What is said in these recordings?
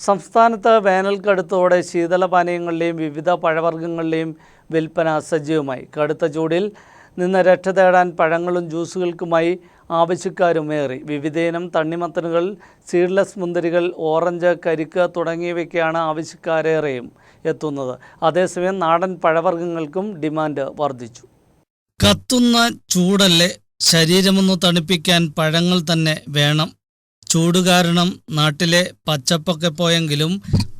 സംസ്ഥാനത്ത് വേനൽ കടുത്തോടെ ശീതളപാനീയങ്ങളുടെയും വിവിധ പഴവർഗങ്ങളുടെയും വിൽപ്പന സജീവമായി. കടുത്ത ചൂടിൽ നിന്ന് രക്ഷ തേടാൻ പഴങ്ങളും ജ്യൂസുകൾക്കുമായി ആവശ്യക്കാരുമേറി വിവിധയിനം തണ്ണിമത്തനുകൾ സീഡ്ലെസ് മുന്തിരികൾ ഓറഞ്ച് കരിക്ക് തുടങ്ങിയവയ്ക്കാണ് ആവശ്യക്കാരേറെയും എത്തുന്നത്. അതേസമയം നാടൻ പഴവർഗങ്ങൾക്കും ഡിമാൻഡ് വർദ്ധിച്ചു. കത്തുന്ന ചൂടല്ലേ ശരീരമൊന്ന് തണുപ്പിക്കാൻ പഴങ്ങൾ തന്നെ വേണം. ചൂട് കാരണം നാട്ടിലെ പച്ചപ്പൊക്കെ പോയെങ്കിലും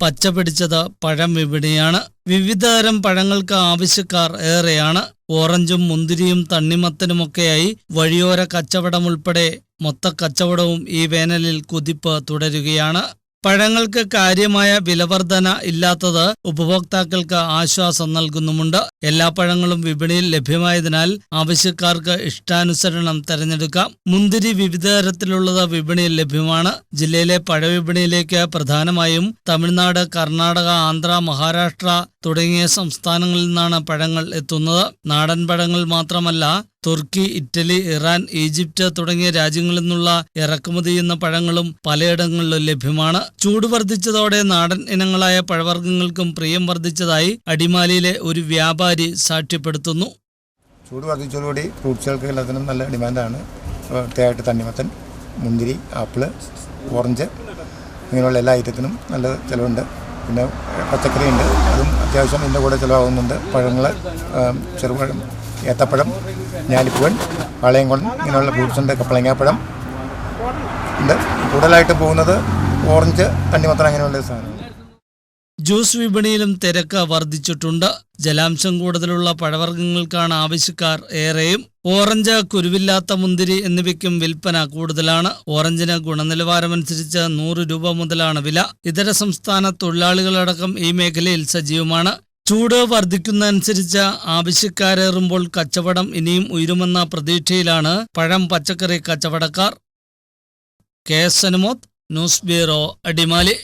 പച്ച പിടിച്ചത് പഴം വിപണിയാണ്. വിവിധതരം പഴങ്ങൾക്ക് ആവശ്യക്കാർ ഏറെയാണ്. ഓറഞ്ചും മുന്തിരിയും തണ്ണിമത്തനുമൊക്കെയായി വഴിയോര കച്ചവടം ഉൾപ്പെടെ മൊത്ത കച്ചവടവും ഈ വേനലിൽ കുതിപ്പ് തുടരുകയാണ്. പഴങ്ങൾക്ക് കാര്യമായ വിലവർധന ഇല്ലാത്തത് ഉപഭോക്താക്കൾക്ക് ആശ്വാസം നൽകുന്നുമുണ്ട്. എല്ലാ പഴങ്ങളും വിപണിയിൽ ലഭ്യമായതിനാൽ ആവശ്യക്കാർക്ക് ഇഷ്ടാനുസരണം തെരഞ്ഞെടുക്കാം. മുന്തിരി വിവിധ തരത്തിലുള്ളത് വിപണിയിൽ ലഭ്യമാണ്. ജില്ലയിലെ പഴവിപണിയിലേക്ക് പ്രധാനമായും തമിഴ്നാട് കർണാടക ആന്ധ്ര മഹാരാഷ്ട്ര തുടങ്ങിയ സംസ്ഥാനങ്ങളിൽ നിന്നാണ് പഴങ്ങൾ എത്തുന്നത്. നാടൻ പഴങ്ങൾ മാത്രമല്ല തുർക്കി ഇറ്റലി ഇറാൻ ഈജിപ്റ്റ് തുടങ്ങിയ രാജ്യങ്ങളിൽ നിന്നുള്ള ഇറക്കുമതി ചെയ്യുന്ന പഴങ്ങളും പലയിടങ്ങളിലും ലഭ്യമാണ്. ചൂട് വർദ്ധിച്ചതോടെ നാടൻ ഇനങ്ങളായ പഴവർഗങ്ങൾക്കും പ്രിയം വർദ്ധിച്ചതായി അടിമാലിയിലെ ഒരു വ്യാപാരി സാക്ഷ്യപ്പെടുത്തുന്നു. ചൂട് വർദ്ധിച്ചതോടുകൂടി ഫ്രൂട്ട്സുകൾക്ക് എല്ലാത്തിനും നല്ല ഡിമാൻഡാണ്. പ്രത്യേകമായിട്ട് തണ്ണിമത്തൻ മുന്തിരി ആപ്പിൾ ഓറഞ്ച് ഇങ്ങനെയുള്ള എല്ലാ ഐറ്റത്തിനും നല്ല ചിലവുണ്ട്. പിന്നെ പച്ചക്കറിയുണ്ട്. അതും അത്യാവശ്യം ഇതിന്റെ കൂടെ ചിലവാകുന്നുണ്ട്. പഴങ്ങൾ ചെറുപഴം ഏത്തപ്പഴം ഞാലിപ്പൂവൻ വാളയംകുളം ഇങ്ങനെയുള്ള ഫ്രൂട്ട്സ് ഉണ്ട്. കപ്പളങ്ങാപ്പഴം ഉണ്ട്. കൂടുതലായിട്ട് പോകുന്നത് ഓറഞ്ച് തണ്ണിമത്തൻ അങ്ങനെയുള്ള സാധനങ്ങൾ ജ്യൂസ് വിപണിയിലും തിരക്ക് വർദ്ധിച്ചിട്ടുണ്ട്. ജലാംശം കൂടുതലുള്ള പഴവർഗങ്ങൾക്കാണ് ആവശ്യക്കാർ ഏറെയും. ഓറഞ്ച് കുരുവില്ലാത്ത മുന്തിരി എന്നിവയ്ക്കും വിൽപ്പന കൂടുതലാണ്. ഓറഞ്ചിന് ഗുണനിലവാരമനുസരിച്ച് നൂറ് രൂപ മുതലാണ് വില. ഇതര സംസ്ഥാന തൊഴിലാളികളടക്കം ഈ മേഖലയിൽ സജീവമാണ്. ചൂട് വർദ്ധിക്കുന്നതനുസരിച്ച് ആവശ്യക്കാരേറുമ്പോൾ കച്ചവടം ഇനിയും ഉയരുമെന്ന പ്രതീക്ഷയിലാണ് പഴം പച്ചക്കറി കച്ചവടക്കാർ. K S Anumod news bureau Adimali.